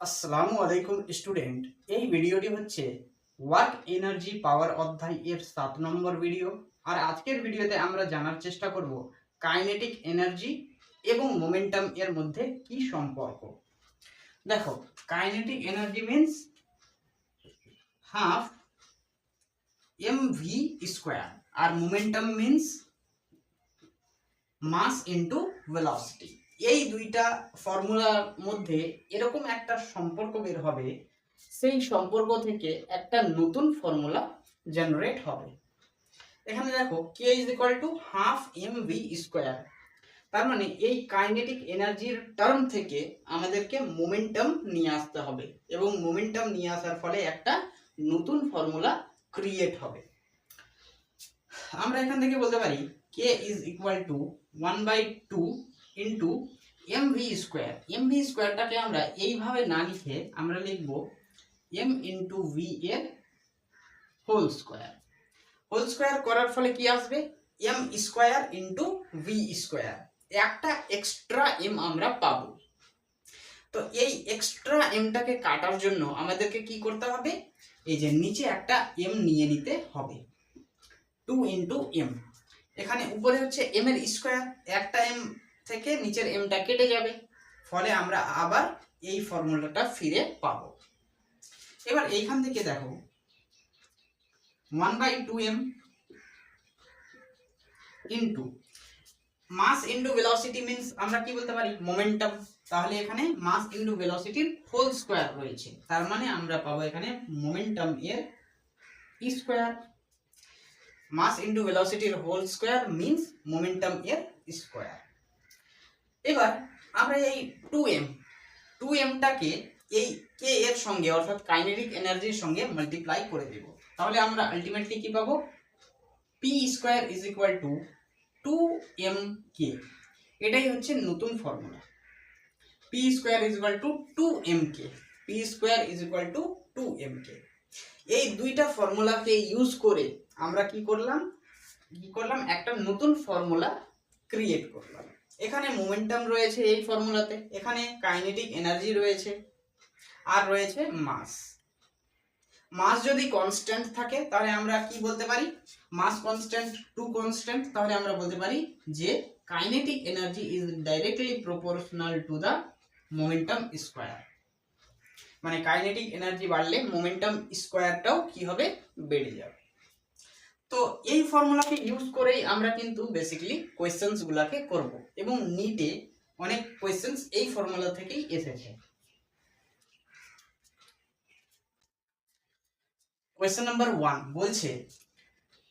আসসালামু আলাইকুম স্টুডেন্ট এই ভিডিওটি হচ্ছে ওয়ার্ক এনার্জি পাওয়ার অধ্যায় এর সাত নম্বর ভিডিও আর আজকের ভিডিওতে আমরা জানার চেষ্টা করব কাইনেটিক এনার্জি এবং মোমেন্টাম এর মধ্যে কি সম্পর্ক। দেখো kinetic energy means half M V square আর momentum means mass into velocity এই দুইটা ফর্মুলার মধ্যে এরকম একটা সম্পর্ক বের হবে, সেই সম্পর্ক থেকে একটা নতুন ফর্মুলা জেনারেট হবে। এখানে দেখো K is equal to half M V square তার মানে এই কাইনেটিক এনার্জির টার্ম থেকে আমাদেরকে মোমেন্টাম নিয়ে আসতে হবে এবং মোমেন্টাম নিয়ে আসার ফলে একটা নতুন ফর্মুলা ক্রিয়েট হবে। আমরা এখান থেকে বলতে পারি K is equal to one by two into M V square M V স্কোয়ারটাকে আমরা এইভাবে না লিখে আমরা লিখব এম ইন্টু ভি এর হোল স্কোয়ার হোল স্কোয়ার করার ফলে কি আসবে? M square into V square একটা এক্সট্রা এম আমরা পাবো। তো এই এক্সট্রা এমটাকে কাটার জন্য আমাদেরকে কি করতে হবে? এই যে নিচে একটা এম নিয়ে নিতে হবে। টু ইন্টু এম এখানে উপরে হচ্ছে এম এর স্কোয়ার একটা এম থেকে নিচের এমটা কেটে যাবে। ফলে আমরা আবার এই ফর্মুলাটা ফিরে পাবো। এবার এইখান থেকে দেখো one by two M into mass into velocity means আমরা কি বলতে পারি? মোমেন্টাম তাহলে এখানে মাস ইন্টু ভেলোসিটির হোল স্কোয়ার রয়েছে। তার মানে আমরা পাবো এখানে মোমেন্টাম এর স্কোয়ার মাস ইন্টু ভেলোসিটির হোল স্কোয়ার মিন্স মোমেন্টাম এর স্কোয়ার এবার আমরা এই টু এম টু এমটাকে এই কে এর সঙ্গে অর্থাৎ কাইনেটিক এনার্জির সঙ্গে মাল্টিপ্লাই করে দেব। তাহলে আমরা আলটিমেটলি কি পাবো? P square is equal to two M K এটাই হচ্ছে নতুন formula P square is equal to two M K P square is equal to two M K এই দুইটা ফর্মুলাকে ইউজ করে আমরা কি করলাম? কি করলাম? একটা নতুন ফর্মুলা ক্রিয়েট করলাম। এখানে মোমেন্টাম রয়েছে এই ফর্মুলাতে এখানে কাইনেটিক এনার্জি রয়েছে, আর রয়েছে মাস মাস যদি কনস্ট্যান্ট থাকে, তাহলে আমরা কি বলতে পারি? মাস কনস্ট্যান্ট টু কনস্ট্যান্ট তাহলে আমরা বলতে পারি যে kinetic energy is directly proportional to the momentum square মানে কাইনেটিক এনার্জি বাড়লে মোমেন্টাম স্কোয়ারটাও কি হবে? বেড়ে যাবে। তো এই ফর্মুলাকে ইউজ করেই আমরা কিন্তু বেসিক্যালি কোয়েশ্চেন্স গুলাকে করব। এবং নিটে অনেক কোয়েশ্চেন্স এই ফর্মুলা থেকেই এসেছে। কোয়েশ্চেন নাম্বার ওয়ান বলছে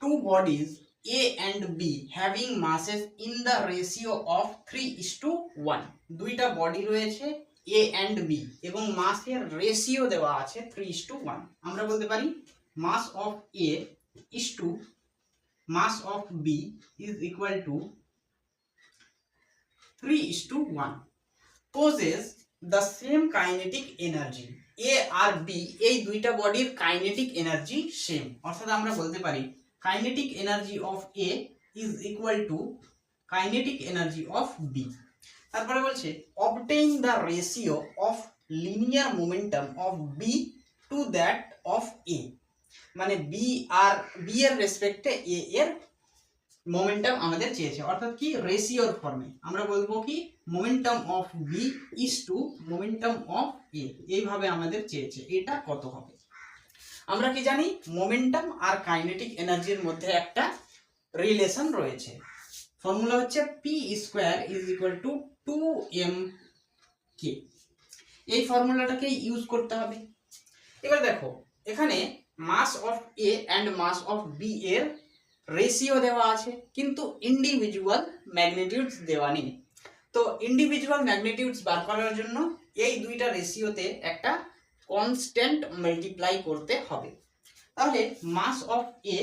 two bodies A and B having masses in the ratio of three is to one দুইটা বডি রয়েছে এ অ্যান্ড বি এবং মাসের রেশিও দেওয়া আছে থ্রি ইস টু ওয়ান আমরা বলতে পারি mass of A is to mass of B is equal to 3 is to 1 possess the same kinetic energy A আর B এই দুইটা বডির কাইনেটিক এনার্জি সেম অর্থাৎ আমরা বলতে পারি kinetic energy of A is equal to kinetic energy of B তারপরে বলছে obtain the ratio of linear momentum of B to that of A মানে বি আর বি এর রেসপেক্টে এ এর মোমেন্টাম আমাদের চেয়েছে। অর্থাৎ কি? রেশিওর ফর্মে আমরা বলব কি? Momentum of B is to momentum of A এইভাবে আমাদের চেয়েছে। এটা কত হবে? আমরা কি জানি? মোমেন্টাম আর কাইনেটিক এনার্জির মধ্যে একটা রিলেশন রয়েছে। ফর্মুলা হচ্ছে P square is equal to two M K এই ফর্মুলাটাকে ইউজ করতে হবে। এবার দেখো, এখানে mass of A and mass of B এর রেশিও দেওয়া আছে, কিন্তু ইন্ডিভিজুয়াল ম্যাগনিটিউডস দেওয়া নেই। তো ইন্ডিভিজুয়াল ম্যাগনিটিউডস বার করার জন্য এই দুইটা রেশিওতে একটা কনস্ট্যান্ট মাল্টিপ্লাই করতে হবে। তাহলে মাস অফ এ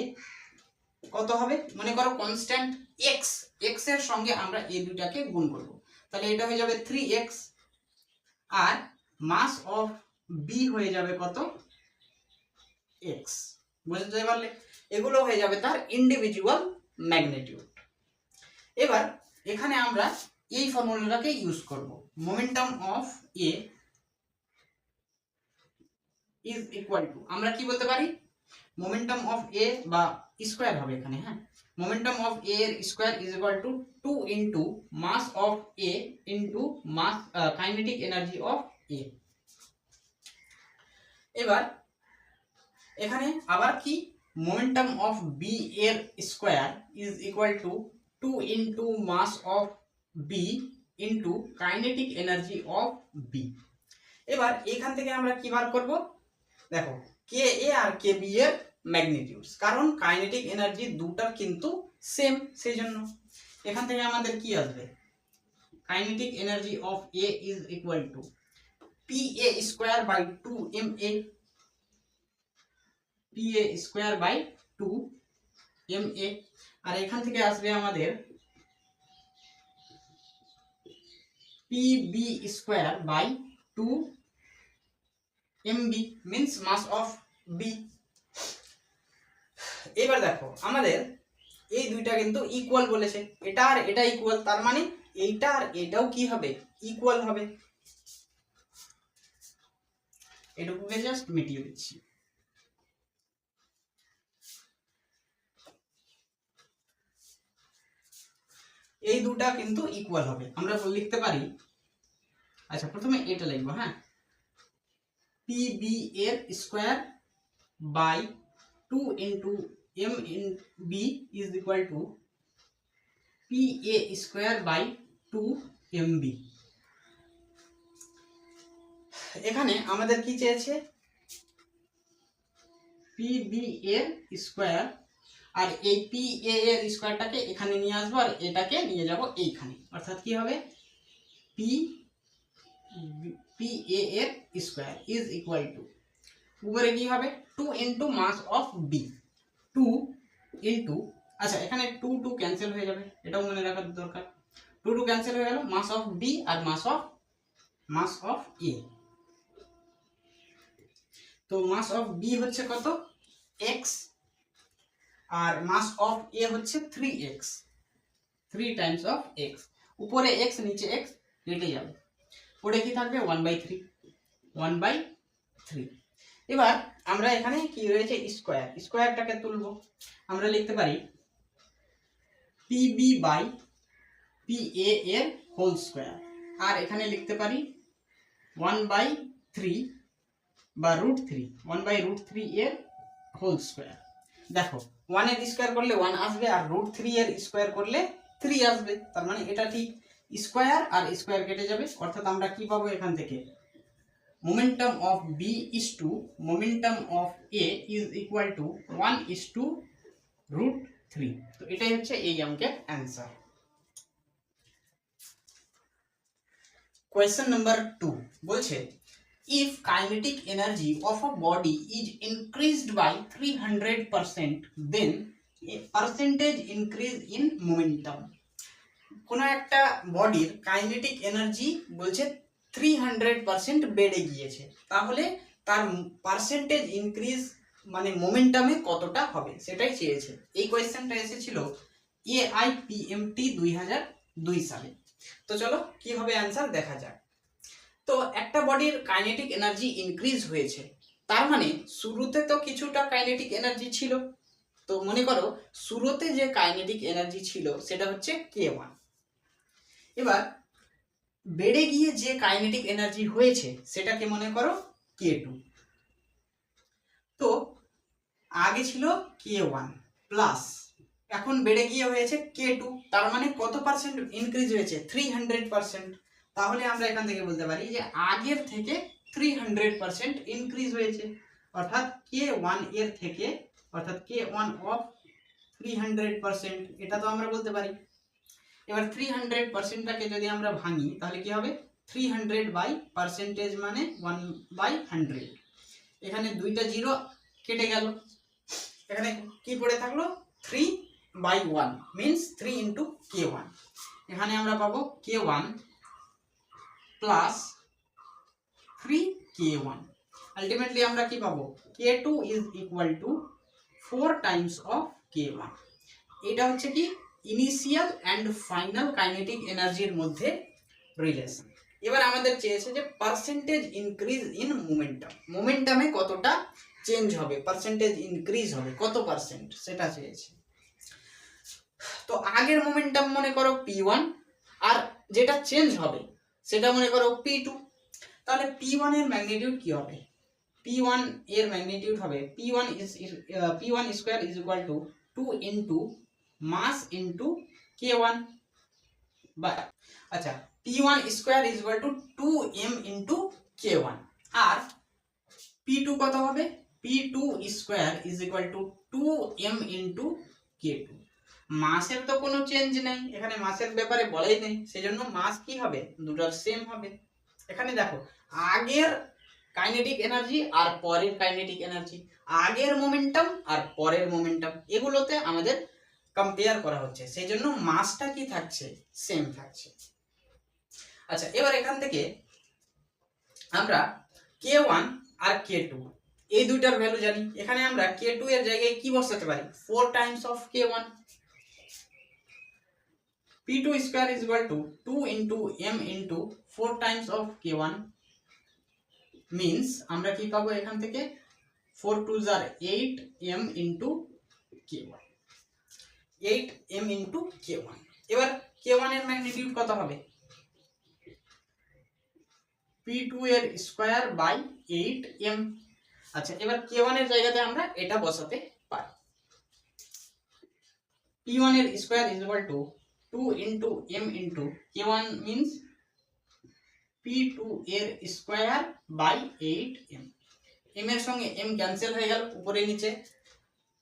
কত হবে? মনে করো কনস্ট্যান্ট এক্স এক্সের সঙ্গে আমরা এই দুইটাকে গুণ করব। তাহলে এটা হয়ে যাবে থ্রি এক্স আর মাস অফ বি হয়ে যাবে কত? এক্স বুঝতে পারলে? এগুলো হয়ে যাবে তার ইন্ডিভিজুয়াল ম্যাগনিটিউড এবার এখানে আমরা এই ফর্মুলাটাকে ইউজ করব। Momentum of A is equal to আমরা কি বলতে পারি? মোমেন্টাম অফ এ বা স্কোয়ার হবে এখানে হ্যাঁ? মোমেন্টাম অফ এ এর square is equal to two into mass of A into mass kinetic energy of A এবার এখানে আবার কি? মোমেন্টাম অফ বি এর square is equal to two into mass of B into kinetic energy of B এবার এখান থেকে আমরা কি বার করব? দেখো কে এ আর কে বি এর ম্যাগনিটিউডস কারণ কাইনেটিক এনার্জি দুটার কিন্তু সেম সেই জন্য এখান থেকে আমাদের কি আসবে? Kinetic energy of A is equal to P A square by two M A P A square by two M A আর এখান থেকে আসবে আমাদের P B square by two M B means mass of B এবার দেখো, আমাদের এই দুইটা কিন্তু ইকুয়াল বলেছে। এটা আর এটা ইকুয়াল তার মানে এইটা আর এটাও কি হবে? ইকুয়াল হবে। এটুকুকে জাস্ট মিটিয়ে দিচ্ছি। এই দুটা কিন্তু ইকুয়াল হবে। আমরা লিখতে পারি আচ্ছা প্রথমে এটা লিখব হ্যাঁ? পি বি এর square by two into M in B is equal to P A square by two M B এখানে আমাদের কি চেয়েছে? পি বি এর স্কোয়ার আর এই পি এ এর স্কোয়ারটাকে এখানে নিয়ে আসব আর এটাকে নিয়ে যাব এইখানে। অর্থাৎ কি হবে? পি পি এ এর স্কোয়ার ইজ ইকুয়াল টু উপরে কি হবে? Two into mass of B two into আচ্ছা এখানে টু টু ক্যান্সেল হয়ে যাবে। এটাও মনে রাখার দরকার। টু টু ক্যান্সেল হয়ে গেল mass of B R mass of mass of A তো মাস অফ বি হচ্ছে কত? এক্স আর মাস অফ এ হচ্ছে three X three times of X উপরে এক্স নিচে এক্স কেটে যাবে। পড়ে কি থাকবে? One by three one by three এবার আমরা এখানে কি রয়েছে? স্কোয়ার স্কোয়ারটাকে তুলবো। আমরা লিখতে পারি P B by P A এর হোল স্কোয়ার আর এখানে লিখতে পারি ওয়ান বাই থ্রি বা root three one by root three এর হোল স্কোয়ার দেখো ওয়ানের স্কোয়ার করলে ওয়ান আসবে আর রুট থ্রি এর স্কোয়ার করলে থ্রি আসবে। তার মানে এটা ঠিক স্কোয়ার আর স্কোয়ার কেটে যাবে। অর্থাৎ আমরা কি পাবো এখান থেকে? Momentum of B is to momentum of A is equal to one is to root three তো এটাই হচ্ছে এই অঙ্কের অ্যান্সার কোয়েশ্চেন নাম্বার টু বলছে if kinetic energy of a body is increased by 300% then a percentage increase in momentum. কোন একটা বডির kinetic energy বলছে থ্রি হান্ড্রেড পার্সেন্ট বেড়ে গিয়েছে। তাহলে তার পার্সেন্টেজ ইনক্রিজ মানে মোমেন্টামে কতটা হবে? সেটাই চেয়েছে। এই কোয়েশ্চেনটা এসেছিল A I P M T দুই হাজার দুই সালে। তো চলো, কি হবে অ্যান্সার দেখা যাক। তো একটা বডির কাইনেটিক এনার্জি ইনক্রিজ হয়েছে। তার মানে শুরুতে তো কিছুটা কাইনেটিক এনার্জি ছিল। তো মনে করো, শুরুতে যে কাইনেটিক এনার্জি ছিল, সেটা হচ্ছে কে ওয়ান এবার বেড়ে গিয়ে যে কাইনেটিক এনার্জি হয়েছে, সেটাকে মনে করো কে টু তো আগে ছিল কে ওয়ান প্লাস এখন বেড়ে গিয়ে হয়েছে কে টু তার মানে কত পার্সেন্ট ইনক্রিজ হয়েছে? থ্রি হান্ড্রেড পার্সেন্ট তাহলে আমরা এখান থেকে বলতে পারি যে আগের থেকে থ্রি হান্ড্রেড পার্সেন্ট ইনক্রিজ হয়েছে। অর্থাৎ কে ওয়ানের থেকে, অর্থাৎ K one of three hundred percent এটা তো আমরা বলতে পারি। এবার থ্রি হান্ড্রেড পার্সেন্টটাকে যদি আমরা ভাঙি, তাহলে কি হবে? থ্রি হান্ড্রেড বাই পার্সেন্টেজ মানে ওয়ান বাই হান্ড্রেড এখানে দুইটা জিরো কেটে গেল। এখানে কি পড়ে থাকল? Three by one means three into K one এখানে আমরা পাবো K one plus three K one ultimately আমরা কি পাবো? K two is equal to four times of K one এটা হচ্ছে কি? ইনিশিয়াল অ্যান্ড ফাইনাল কাইনেটিক এনার্জির মধ্যে রিলেশন এবার আমাদের চেয়েছে যে পার্সেন্টেজ ইনক্রিজ ইন মোমেন্টাম মোমেন্টামে কতটা চেঞ্জ হবে? পার্সেন্টেজ ইনক্রিজ হবে। কত পার্সেন্ট সেটা চেয়েছে। তো আগের মোমেন্টাম মনে করো পি ওয়ান আর যেটা চেঞ্জ হবে সেটা মনে করো পি টু তাহলে পি ওয়ানের ম্যাগনিটিউড কি হবে? পি ওয়ানের ম্যাগনিটিউড হবে P one is P one square is equal to two into mass into K one বা আচ্ছা P one square is equal to two M into K one R P two কত হবে? P two square is equal to two M into K two মাসের তো কোনো change নেই, এখানে মাসের ব্যাপারে বলাই নেই, সেজন্য মাস কি হবে? দুটার সেম হবে। এখানে দেখো, আগের কাইনেটিক এনার্জি আর পরের কাইনেটিক এনার্জি আগের মোমেন্টাম আর পরের মোমেন্টাম এগুলোতে আমাদের কম্পেয়ার করা হচ্ছে। সেই জন্য মাসটা কি থাকছে? সেম থাকছে। আচ্ছা এবার এখান থেকে আমরা কে ওয়ান আর কে টু এই দুইটার ভ্যালু জানি। এখানে আমরা কে টু এর জায়গায় কি বসাতে পারি? Four times of K one P two square is equal to two into M into four times of K one means আমরা কি পাবো এখান থেকে? Four two jar eight M into K one eight M into K one এবার K ওয়ানের magnitude কত হবে? P two এর স্কোয়ার বাই এইট এম আচ্ছা এবার কে ওয়ানের জায়গাতে আমরা এটা বসাতে পারি। পি ওয়ানের square is equal to two into M into K one means P two এর square by eight M M এর সঙ্গে এম ক্যান্সেল হয়ে গেল, উপরে নিচে।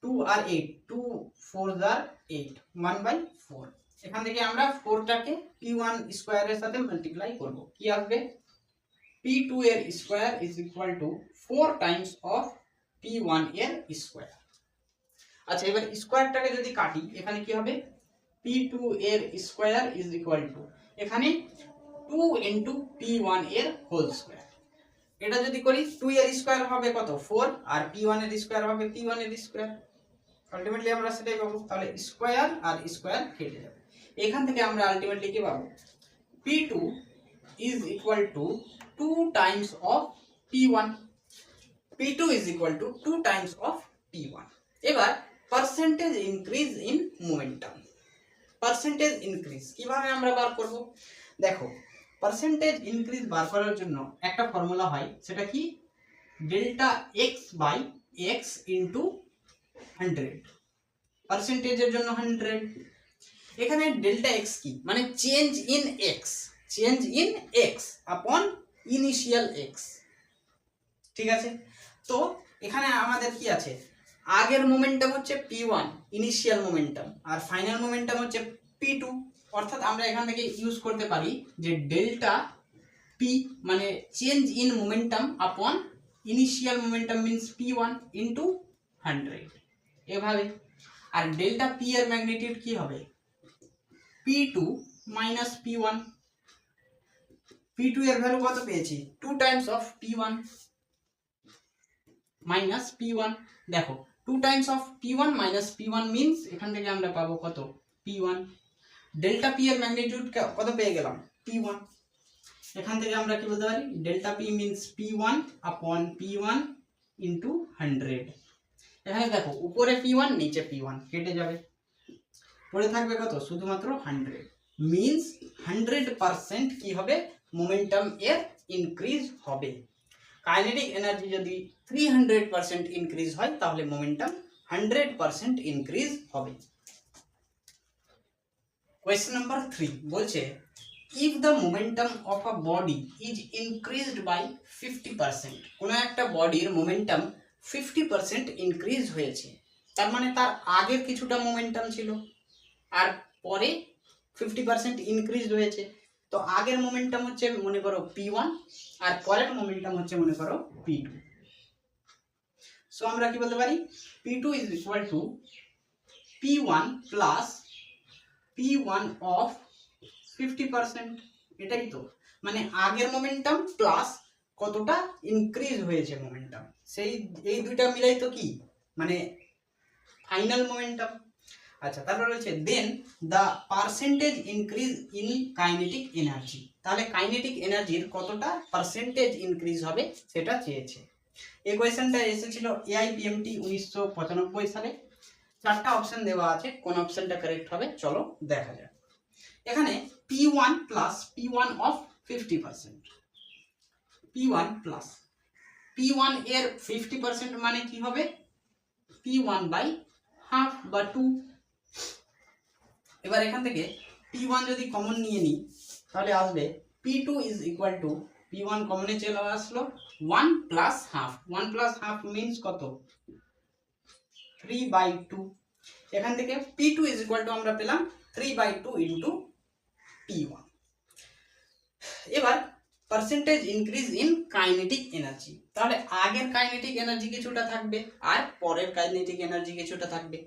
টু আর এইট টু ফোর জার এইট ওয়ান বাই ফোর এখান থেকে আমরা ফোরটাকে পি ওয়ান স্কোয়ারের সাথে মাল্টিপ্লাই করব। কি আসবে? পি টু এর square is equal to four times of P ওয়ানের স্কোয়ার আচ্ছা এবার স্কোয়ারটাকে যদি কাটি, এখানে কি হবে? পি টু এর স্কোয়ার ইজ ইকুয়াল টু এখানে টু ইন্টু পি ওয়ানের হোল স্কোয়ার এটা যদি করি টু এর স্কোয়ার হবে কত? ফোর আর পি ওয়ানের স্কোয়ার হবে পি ওয়ানের স্কোয়ার আলটিমেটলি আমরা সেটাই পাবো। তাহলে স্কোয়ার আর স্কোয়ার কেটে যাবে। এখান থেকে আমরা আলটিমেটলি কি পাবো? P two is equal to two times of P one P two is equal to two times of P one এবার percentage increase in momentum percentage increase কীভাবে আমরা বার করব? দেখো পার্সেন্টেজ ইনক্রিজ বার করার জন্য একটা ফর্মুলা হয়, সেটা কি? Delta X by X into hundred পার্সেন্টেজের জন্য হান্ড্রেড এখানে ডেল্টা এক্স কি? মানে change in X change in X upon initial X ঠিক আছে? তো এখানে আমাদের কি আছে? আগের মোমেন্টাম হচ্ছে পি ওয়ান ইনিশিয়াল মোমেন্টাম আর ফাইনাল মোমেন্টাম হচ্ছে পি টু অর্থাৎ আমরা এখান থেকে ইউজ করতে পারি যে ডেল্টা পি মানে change in momentum upon initial momentum means P one into hundred এভাবে। আর ডেল্টা পি এর ম্যাগনিটিউড কি হবে? P two minus P one P two এর ভ্যালু কত পেয়েছি? Two times of P one minus P one দেখো two times of P one minus P one means এখান থেকে আমরা পাবো কত? পি ওয়ান ডেল্টা পি এর ম্যাগনিটিউড কত পেয়ে গেলাম? পি ওয়ান এখান থেকে আমরা কি বলতে পারি? Delta P means P one upon P one into hundred এখানে দেখো, উপরে পি ওয়ান নিচে পি ওয়ান কেটে যাবে। পড়ে থাকবে কত? শুধুমাত্র হান্ড্রেড মিনস হান্ড্রেড পারসেন্ট কি হবে? মোমেন্টাম এর ইনক্রিজ হবে। কাইনেটিক এনার্জি যদি থ্রি হান্ড্রেড পারসেন্ট ইনক্রিজ হয়, তাহলে মোমেন্টাম হান্ড্রেড পারসেন্ট ইনক্রিজ হবে। কোয়েশ্চেন নাম্বার থ্রি বলছে if the momentum of a body is increased by fifty percent কোনো একটা বডির মোমেন্টাম ফিফটি পারসেন্ট ইনক্রিজ হয়েছে, তার মানে তার আগের কিছুটা মোমেন্টাম ছিল, আর পরে ফিফটি পার্সেন্ট ইনক্রিজ হয়েছে। তো আগের মোমেন্টাম হচ্ছে মনে করো পি ওয়ান আর পরের মোমেন্টাম হচ্ছে মনে করো পি টু সো আমরা কি বলতে পারি? P two is equal to P one plus P one of fifty percent এটাই তো? মানে আগের মোমেন্টাম প্লাস কতটা ইনক্রিজ হয়েছে মোমেন্টাম সেই, এই দুইটা মিলাই তো কি? মানে ফাইনাল মোমেন্টাম আচ্ছা তারপর রয়েছে then the percentage increase in kinetic energy তাহলে কাইনেটিক এনার্জির কতটা পার্সেন্টেজ ইনক্রিজ হবে সেটা চেয়েছে। এই কোয়েশ্চেনটা এসেছিল এআইবিএমটি উনিশশো পঁচানব্বই সালে। চারটা অপশন দেওয়া আছে, কোন অপশনটা কারেক্ট হবে চলো দেখা যাক। এখানে P one plus P one of fifty percent P one plus P ওয়ানের ফিফটি পার্সেন্ট মানে কি হবে? পি ওয়ান বাই হাফ বা টু এবার এখান থেকে পি ওয়ান যদি কমন নিয়ে নিই, তাহলে আসবে P two is equal to P one কমনে চলে আসলো one plus half one plus half means কত? থ্রি বাই টু এখান থেকে P two is equal to আমরা পেলাম three by two into P one এবার percentage increase in kinetic energy তাহলে আগের কাইনেটিক এনার্জি কিছুটা থাকবে, আর পরের কাইনেটিক এনার্জি কিছুটা থাকবে।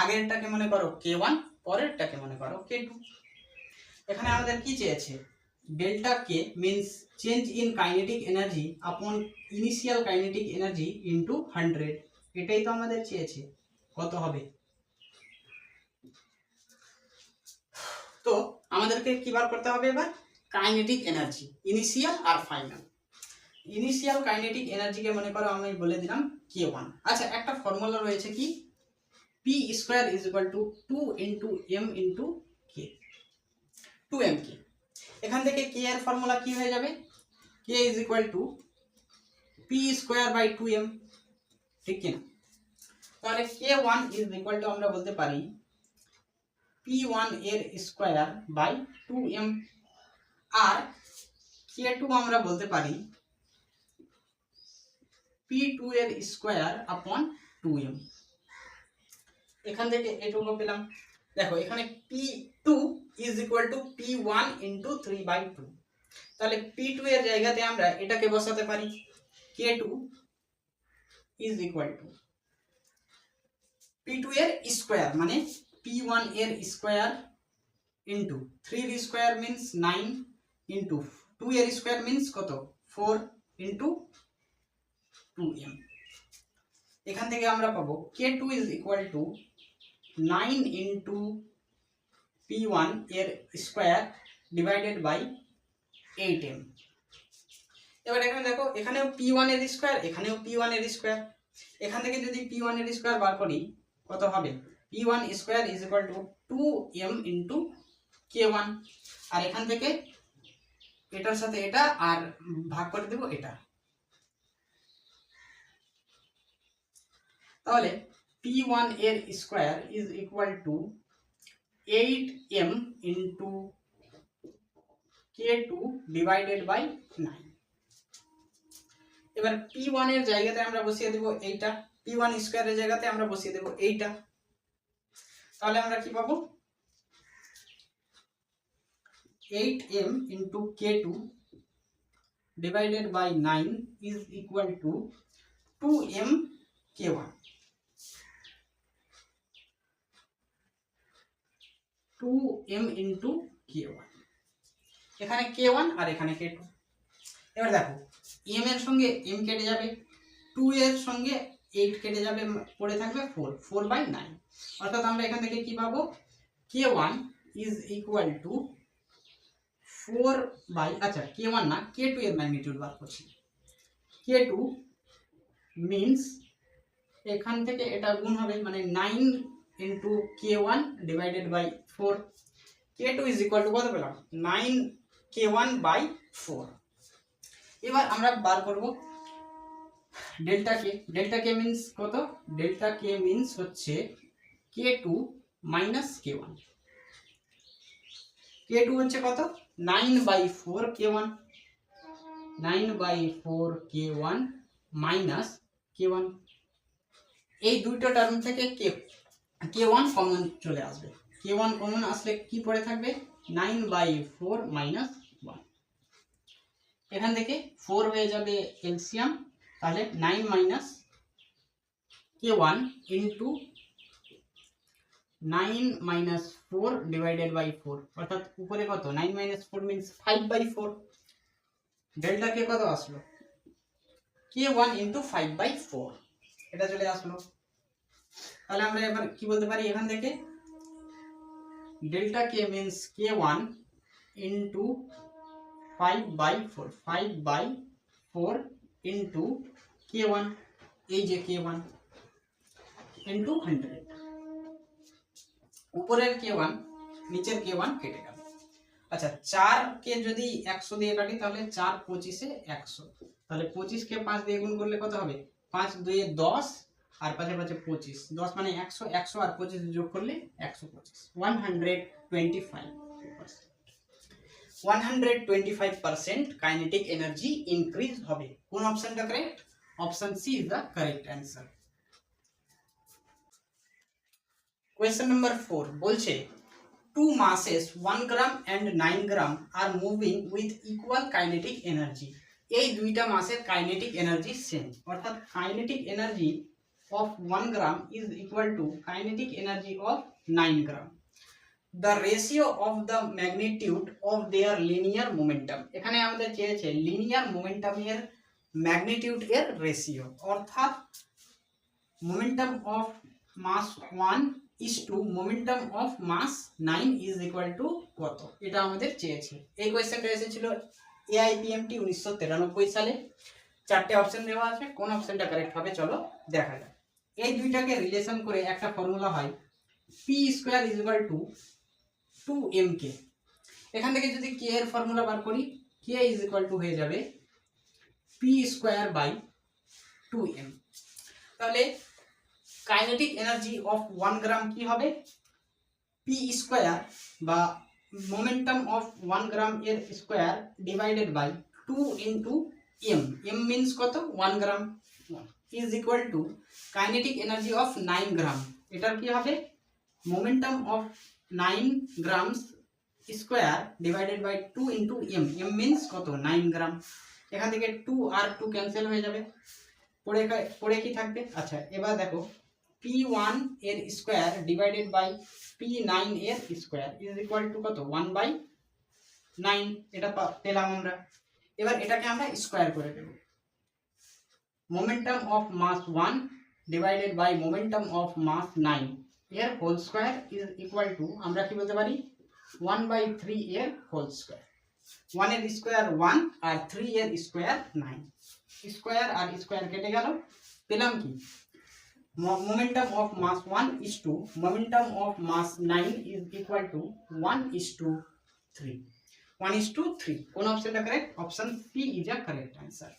আগেরটাকে মনে করো কে ওয়ান পরেরটাকে মনে করো কে টু এখানে আমাদের কি চেয়েছে? Delta K means change in kinetic energy upon initial kinetic energy into hundred এটাই তো আমাদের চেয়েছে। কত হবে? তো আমাদেরকে কি বার করতে হবে এবার? কাইনেটিক এনার্জি ইনিশিয়াল আর ফাইনাল ইনিশিয়াল কাইনেটিক এনার্জিকে মনে করো আমি বলে দিলাম কে ওয়ান আচ্ছা একটা ফর্মুলা রয়েছে কি? Is equal to two into M into K two M K এখান থেকে কে এর ফর্মুলা কি হয়ে যাবে? K is equal to P square by two M ঠিক কিনা? তাহলে K one is equal to আমরা বলতে পারি পি ওয়ানের স্কোয়ার বাই টু এম আর কে টু আমরা বলতে পারি পি টু এর স্কোয়ার আপন টু এম এখান থেকে এটুকু পেলাম। দেখো, এখানে P two is equal to P one into three by two তাহলে পি টু এর জায়গাতে আমরা এটাকে বসাতে পারি। K two is equal to P two এর স্কোয়ার মানে পি ওয়ানের স্কোয়ার ইন্টু থ্রির square means nine into two এর স্কোয়ার মিনস কত? ফোর ইন্টু টু এম এখান থেকে আমরা পাবো K two is equal to nine into P ওয়ানের square divided by eight M. এবার এখানে দেখো, এখানেও পি ওয়ানের স্কোয়ার, এখানেও পি ওয়ানের স্কোয়ার। এখান থেকে যদি পি ওয়ানের স্কোয়ার বার করি, কত হবে? P one square is equal to two M into K one আর এখান থেকে এটার সাথে এটা আর ভাগ করে দেবো এটা। তাহলে পি ওয়ানের square is equal to eight M into K two divided by nine এবার পি ওয়ানের জায়গাতে আমরা বসিয়ে দেবো এইটা। পি ওয়ান স্কোয়ারের জায়গাতে আমরা বসিয়ে দেবো এইটা। তাহলে আমরা কি পাবো? Eight M into K two divided by 9 is two to 2m k1 two M into K one এখানে কে ওয়ান আর এখানে কে টু এবার দেখো এম এর সঙ্গে এম কেটে যাবে টু এর সঙ্গে এইট কেটে যাবে, পড়ে থাকবে ফোর ফোর বাই নাইন অর্থাৎ আমরা এখান থেকে কি পাবো? K one is equal to four by আচ্ছা কে ওয়ান না কে টু এর ম্যাগনিটিউড বার করছি। কে টু মিনস এখান থেকে এটা গুণ হবে মানে nine into K one divided by four K two is equal to পেলাম? Nine K one by four এবার আমরা বার করব। Delta K delta K means কত? ডেল্টা কে মিনস হচ্ছে K two minus K one K two হচ্ছে কত? Nine by four K one nine by four K one minus K one এই দুইটা টার্ম থেকে কে কে ওয়ান কমন চলে আসবে। কে one common আসলে কি পড়ে থাকবে? Nine by four minus one এখান থেকে ফোর হয়ে যাবে এলসিয়াম তাহলে nine minus K one into nine minus four divided by four অর্থাৎ উপরে কত? Nine minus four means five by four delta K কত আসলো? K one into five by four এটা চলে আসলো। তাহলে আমরা এবার কি বলতে পারি? এখান থেকে delta K means K one into five by four five by four into K one এই যে কে ওয়ান ইন্টু হান্ড্রেড উপরের কে ওয়ান নিচের কে ওয়ান কেটে গেল। আচ্ছা চারকে যদি একশো দিয়ে কাটি, তাহলে চার পঁচিশে একশো। তাহলে পঁচিশকে পাঁচ দিয়ে গুণ করলে কত হবে? পাঁচ দুয়ে দশ আর পাঁচে পাঁচে পঁচিশ। দশ মানে একশো একশো আর পঁচিশ যোগ করলে একশো পঁচিশ। One hundred twenty five one hundred twenty five percent kinetic energy increase হবে। কোন অপশনটা correct option C is the correct answer question number four বলছে two masses one gram and nine gram are moving with equal kinetic energy এই দুইটা মাসের kinetic energy same অর্থাৎ kinetic energy of one gram is equal to kinetic energy of nine gram the ratio of the magnitude of their linear momentum এখানে আমাদের চেয়েছে linear মোমেন্টামের magnitude এর ratio অর্থাৎ momentum of mass one is to momentum of mass nine is equal to কত? এটা আমাদের চেয়েছে। এই কোয়েশ্চেনটা এসেছিল এআইপিএমটি উনিশশো তিরানব্বই সালে। চারটে অপশন দেওয়া আছে। কোন অপশনটা কারেক্ট হবে? চলো দেখা যাক। এই দুইটাকে রিলেশন করে একটা ফর্মুলা হয় P square is equal to two M K এখান থেকে যদি কে এর ফর্মুলা বার করি কে ইজ ইকুয়াল টু হয়ে যাবে P square by two M তাহলে kinetic energy of one gram কি হবে? পি স্কোয়ার বা মোমেন্টাম অফ ওয়ান গ্রাম এর square divided by two into M M means কত? One gram is equal to kinetic energy of nine gram এটার কি হবে? Momentum of nine grams square divided by two into M M means কত? Nine gram এখান থেকে two আর two cancel হয়ে যাবে। পড়ে পড়ে কি থাকবে? আচ্ছা এবার দেখো। পি ওয়ানের square divided by P nine এর স্কোয়ার ইজ ইকুয়াল টু কত? ওয়ান বাই নাইন এটা পেলাম আমরা। এবার এটাকে আমরা স্কোয়ার করে দেব। Momentum of mass one divided by momentum of mass nine এর whole square is equal to আমরা কি বলতে পারি? ওয়ান বাই থ্রি এর হোল স্কোয়ার ওয়ানের স্কোয়ার ওয়ান আর থ্রি এর স্কোয়ার নাইন স্কোয়ার আর স্কোয়ার কেটে গেল। পেলাম কি? Momentum of mass 1 is to momentum of mass 9 is equal to 1 is to 3 1 is to 3 কোন অপশনটা correct option C is a correct answer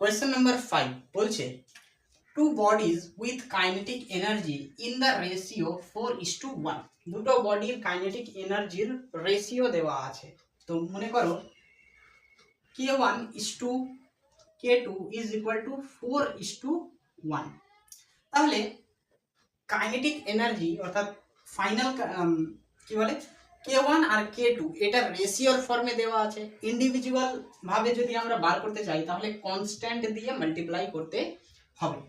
question number 5 বলছে two bodies with kinetic energy in the ratio 4 is to 1 দুটো বডির kinetic এনার্জির ratio দেওয়া আছে। তো মনে করো k1 is to k2 is equal to 4 is to 1 তাহলে কাইনেটিক এনার্জি অর্থাৎ ফাইনাল কি বলে? K1 আর k2 এটা রেশিওর ফর্মে দেওয়া আছে। ইন্ডিভিজুয়াল ভাবে যদি আমরা বার করতে চাই, তাহলে কনস্ট্যান্ট দিয়ে মাল্টিপ্লাই করতে হবে।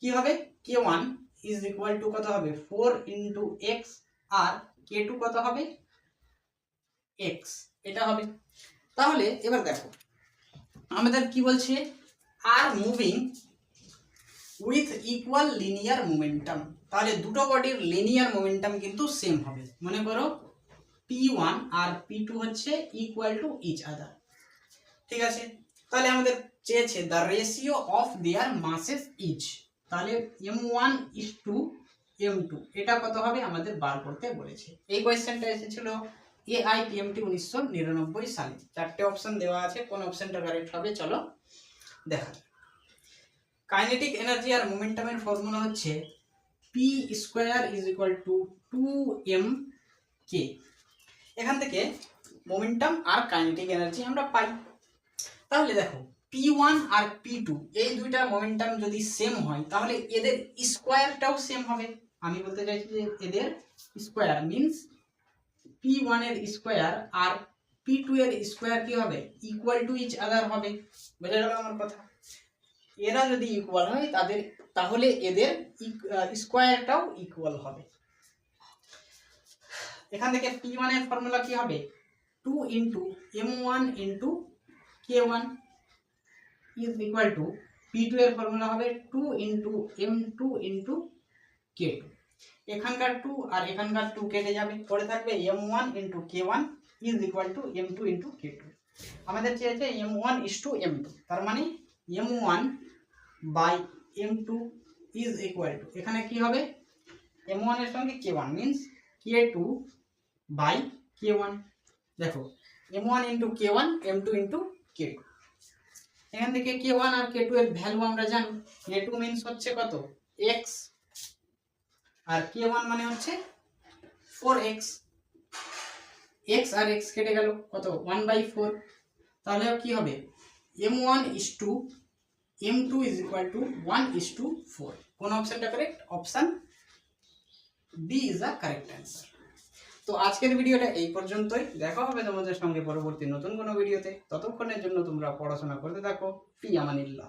কি হবে? K1 ইজ ইকুয়াল টু কত হবে? 4 ইন্টু এক্স আর k2 কত হবে? x এটা হবে। তাহলে এবার দেখো, আমাদের কি বলছে? Are moving with equal linear momentum তাহলে দুটো বডির লিনিয়ার মোমেন্টাম কিন্তু সেম হবে। মনে করো পি ওয়ান আর পি টু হচ্ছে ইকুয়াল টু ইচ আদার ঠিক আছে? তাহলে আমাদের চেয়েছে the ratio of their masses each তাহলে M one is to M two এটা কত হবে? আমাদের বার করতে বলেছে। এই কোয়েশ্চেনটা এসেছিল এআইপিএমটি উনিশশো নিরানব্বই সালে। চারটে অপশন দেওয়া আছে। কোন অপশনটা কারেক্ট হবে? চলো দেখা কাইনেটিক এনার্জি আর মোমেন্টামের ফর্মুলা হচ্ছে P square is equal to two M K এখান থেকে মোমেন্টাম আর কাইনেটিক এনার্জি আমরা পাই। তাহলে দেখো পি ওয়ান আর পি টু এই দুইটা মোমেন্টাম যদি সেম হয়, তাহলে এদের স্কোয়ারটাও সেম হবে। আমি বলতে চাইছি যে এদের স্কোয়ার মিন্স পি ওয়ানের স্কোয়ার আর পি টু এর স্কোয়ার কি হবে? ইকুয়াল টু ইচ আদার হবে। বোঝা গেল আমার কথা? এরা যদি ইকুয়াল হয়, তাদের, তাহলে এদের স্কোয়ারটাও ইকুয়াল হবে। এখান থেকে পি ওয়ানের ফর্মুলা কি হবে? Two into M one into K one is equal to P two এর ফর্মুলা হবে two into M two into K two এখানকার টু আর এখানকার টু কেটে যাবে। পরে থাকবে M one into K one is equal to M two into K two আমাদের চেয়েছে M one is to M two তার মানে M one by M two is equal to এখানে কি হবে? এম ওয়ানের সঙ্গে K one means K two by K one দেখো M one into K one M two into K two এখান থেকে কে ওয়ান আর কে টু এর ভ্যালু আমরা জানি। কে টু মিনস হচ্ছে কত? এক্স আর কে ওয়ান মানে হচ্ছে ফোর এক্স এক্স আর এক্স কেটে গেল কত? ওয়ান বাই ফোর তাহলে কি হবে? M one is to M two is equal to one is to four কোন অপশনটা correct option B is the correct answer তো আজকের ভিডিওটা এই পর্যন্তই। দেখা হবে তোমাদের সঙ্গে পরবর্তী নতুন কোনো ভিডিওতে। ততক্ষণের জন্য তোমরা পড়াশোনা করতে থাকো। ফি আমানিল্লাহ